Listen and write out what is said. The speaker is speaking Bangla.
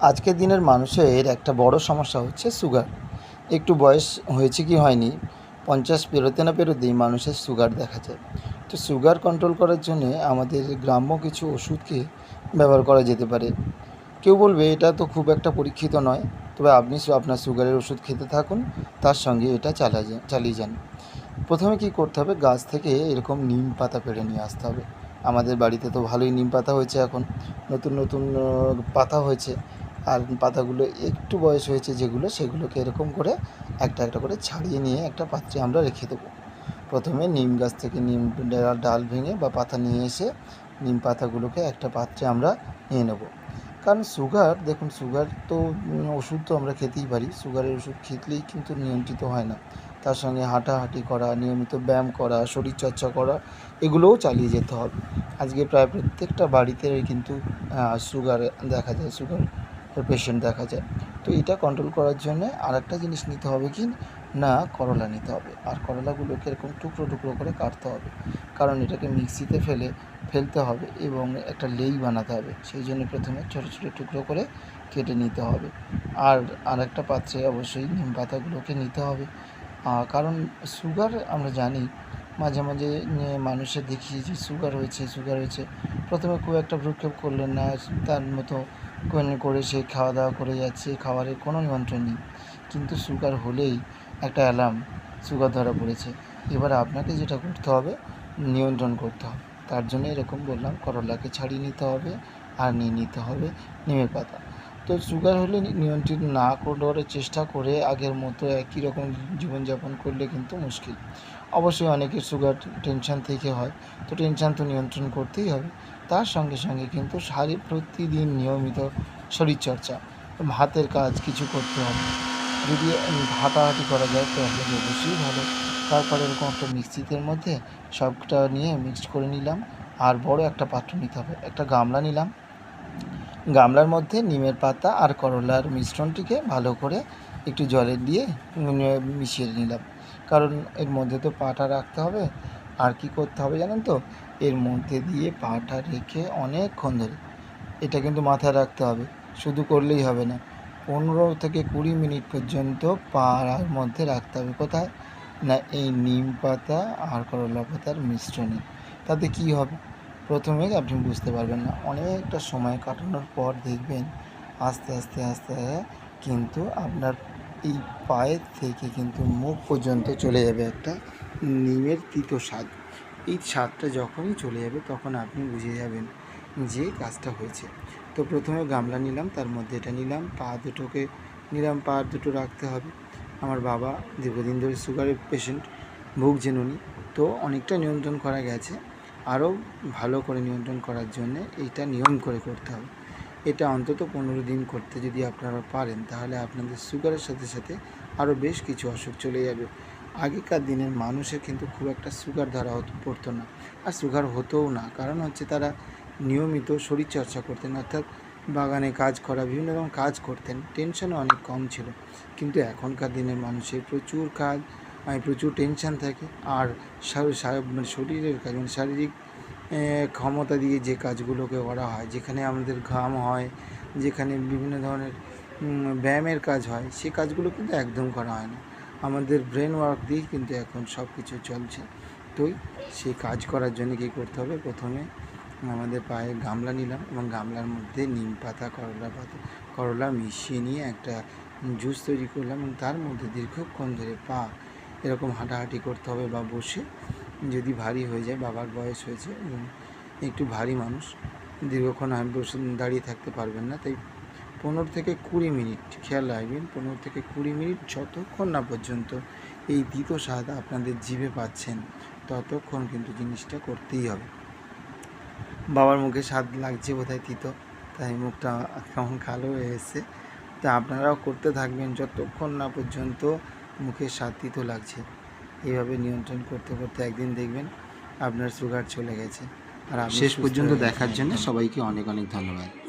আজকের দিনের মানুষের একটা বড় সমস্যা হচ্ছে সুগার একটু বয়স হয়েছে কি হয়নি, পঞ্চাশ পেরোতে না পেরোতেই মানুষের সুগার দেখা যায়। তো সুগার কন্ট্রোল করার জন্যে আমাদের গ্রাম্য কিছু ওষুধকে ব্যবহার করা যেতে পারে। কেউ বলবে, এটা তো খুব একটা পরীক্ষিত নয়। তবে আপনি আপনার সুগারের ওষুধ খেতে থাকুন, তার সঙ্গে এটা চালা চালিয়ে যান। প্রথমে কি করতে হবে, গাছ থেকে এরকম নিম পাতা পেড়ে নিয়ে আসতে হবে। আমাদের বাড়িতে তো ভালোই নিম পাতা হয়েছে এখন। নতুন নতুন পাতা হয়েছে। আর পাতাগুলো একটু বয়স হয়েছে যেগুলো, সেগুলোকে এরকম করে একটা একটা করে ছাড়িয়ে নিয়ে একটা পাত্রে আমরা রেখে দেবো। প্রথমে নিম গাছ থেকে নিম ডাল ভেঙে বা পাতা নিয়ে এসে নিম পাতাগুলোকে একটা পাত্রে আমরা নিয়ে নেব। কারণ সুগার, দেখুন সুগার তো ওষুধ তো আমরা খেতেই পারি। সুগারের ওষুধ খেতলেই কিন্তু নিয়ন্ত্রিত হয় না। তার সঙ্গে হাঁটাহাঁটি করা, নিয়মিত ব্যায়াম করা, শরীরচর্চা করা, এগুলোও চালিয়ে যেতে হবে। আজকে প্রায় প্রত্যেকটা বাড়িতে কিন্তু সুগার দেখা যায়। সুগার পেশেন্ট দেখা যায়। তো এটা কন্ট্রোল করার জন্য আর একটা জিনিস নিতে হবে কি? না, করলা নিতে হবে। আর করলাগুলোকে এরকম টুকরো টুকরো করে কাটতে হবে। কারণ এটাকে মিক্সিতে ফেলে ফেলতে হবে এবং একটা লেই বানাতে হবে। সেই জন্য প্রথমে ছোটো ছোটো টুকরো করে কেটে নিতে হবে। আর আর একটা পাত্রে অবশ্যই নিম পাতাগুলোকে নিতে হবে। কারণ সুগার আমরা জানি, মাঝে মাঝে মানুষের দেখি যে সুগার হয়েছে সুগার হয়েছে। প্রথমে খুব একটা ভ্রুক্ষেপ করলেন না, তার মতো করে- সে খাওয়া দাওয়া করে যাচ্ছে, খাবারের কোনো নিয়ন্ত্রণ নেই। কিন্তু সুগার হলেই একটা অ্যালার্ম সুগার ধরা পড়েছে। এবার আপনাকে যেটা করতে হবে, নিয়ন্ত্রণ করতে হবে। তার জন্য এরকম বললাম, করলাকে ছাড়িয়ে নিতে হবে আর নিয়ে নিতে হবে নিমের পাতা। তো সুগার হলে নি- নিয়ন্ত্রণ না করার চেষ্টা করে আগের মতো একই রকম জীবনযাপন করলে কিন্তু মুশকিল। অবশ্যই অনেকের সুগার টেনশন থেকে হয়, তো টেনশন তো নিয়ন্ত্রণ করতেই হবে। তার সঙ্গে সঙ্গে কিন্তু শারীর প্রতিদিন নিয়মিত শরীরচর্চা হাতের কাজ কিছু করতে হবে। যদি হাঁটাহাঁটি করা যায় তাহলে অবশ্যই ভালো। তারপরে এরকম একটা মিক্সিতের মধ্যে সবটা নিয়ে মিক্সড করে নিলাম। আর বড় একটা পাত্র নিতে হবে। একটা গামলা নিলাম। গামলার মধ্যে নিমের পাতা আর করলার মিশ্রণটিকে ভালো করে একটু জলে দিয়ে মিশিয়ে নিলাম। কারণ এর মধ্যে তো পাটা রাখতে হবে। আর কি করতে হবে জানেন তো? এর মধ্যে দিয়ে পাটা রেখে অনেকক্ষণ ধরে। এটা কিন্তু মাথায় রাখতে হবে। শুধু করলেই হবে না। পনেরো থেকে কুড়ি মিনিট পর্যন্ত পাড়ার মধ্যে রাখতে হবে। কোথায়? না, এই নিম পাতা আর করলা পাতার মিশ্রণে। তাতে কি হবে? প্রথমে আপনি বুঝতে পারবেন না। অনেকটা সময় কাটানোর পর দেখবেন আস্তে আস্তে আস্তে কিন্তু আপনার এই পায়ের থেকে কিন্তু মুখ পর্যন্ত চলে যাবে একটা নিমের তিতো স্বাদ। এই স্বাদটা যখনই চলে যাবে তখন আপনি বুঝে যাবেন যে কাজটা হয়েছে। তো প্রথমে গামলা নিলাম, তার মধ্যে এটা নিলাম, পা দুটোকে নিলাম, পা দুটো রাখতে হবে। আমার বাবা দীর্ঘদিন ধরে সুগারের পেশেন্ট ভুগছেন উনি। তো অনেকটা নিয়ন্ত্রণ করা গেছে। আরও ভালো করে নিয়ন্ত্রণ করার জন্যে এইটা নিয়ম করে করতে হবে। এটা অন্তত পনেরো দিন করতে যদি আপনারা পারেন, তাহলে আপনাদের সুগারের সাথে সাথে আরও বেশ কিছু অসুখ চলে যাবে। আগেকার দিনের মানুষের কিন্তু খুব একটা সুগার ধরা পড়তো না। আর সুগার হতোও না, কারণ হচ্ছে তারা নিয়মিত শরীরচর্চা করতেন, অর্থাৎ বাগানে কাজ করা, বিভিন্ন রকম কাজ করতেন। টেনশনও অনেক কম ছিল। কিন্তু এখনকার দিনের মানুষের প্রচুর কাজ প্রচুর টেনশন থাকে। আর মানে শরীরের কাজ মানে শারীরিক ক্ষমতা দিয়ে যে কাজগুলোকে করা হয়, যেখানে আমাদের ঘাম হয়, যেখানে বিভিন্ন ধরনের ব্যায়ামের কাজ হয়, সে কাজগুলো কিন্তু একদম করা হয় না। আমাদের ব্রেন ওয়ার্ক দিয়েই কিন্তু এখন সব কিছু চলছে। তো সেই কাজ করার জন্য কী করতে হবে? প্রথমে আমাদের পায়ে গামলা নিলাম এবং গামলার মধ্যে নিম পাতা, করলা পাতা, করলা মিশিয়ে নিয়ে একটা জুস তৈরি করলাম এবং তার মধ্যে দীর্ঘক্ষণ ধরে পা এরকম হাঁটাহাঁটি করতে হবে বা বসে যদি ভারী হয়ে যায়, বাবার বয়স হয়েছে এবং একটু ভারী মানুষ, দীর্ঘক্ষণ বসে দাঁড়িয়ে থাকতে পারবেন না। তাই পনেরো থেকে কুড়ি মিনিট, খেয়াল রাখবেন, পনেরো থেকে কুড়ি মিনিট যতক্ষণ না পর্যন্ত এই তিতো স্বাদ আপনাদের জিভে পাচ্ছেন, ততক্ষণ কিন্তু জিনিসটা করতেই হবে। বাবার মুখে স্বাদ লাগছে বোধহয় তিতো, তাই মুখটা কেমন কালো হয়ে এসছে। তা আপনারাও করতে থাকবেন যতক্ষণ না পর্যন্ত মুখে স্বাদ তো লাগছে। এইভাবে নিয়ন্ত্রণ করতে করতে একদিন দেখবেন আপনার সুগার চলে গেছে। আর শেষ পর্যন্ত দেখার জন্য সবাইকে অনেক অনেক ধন্যবাদ।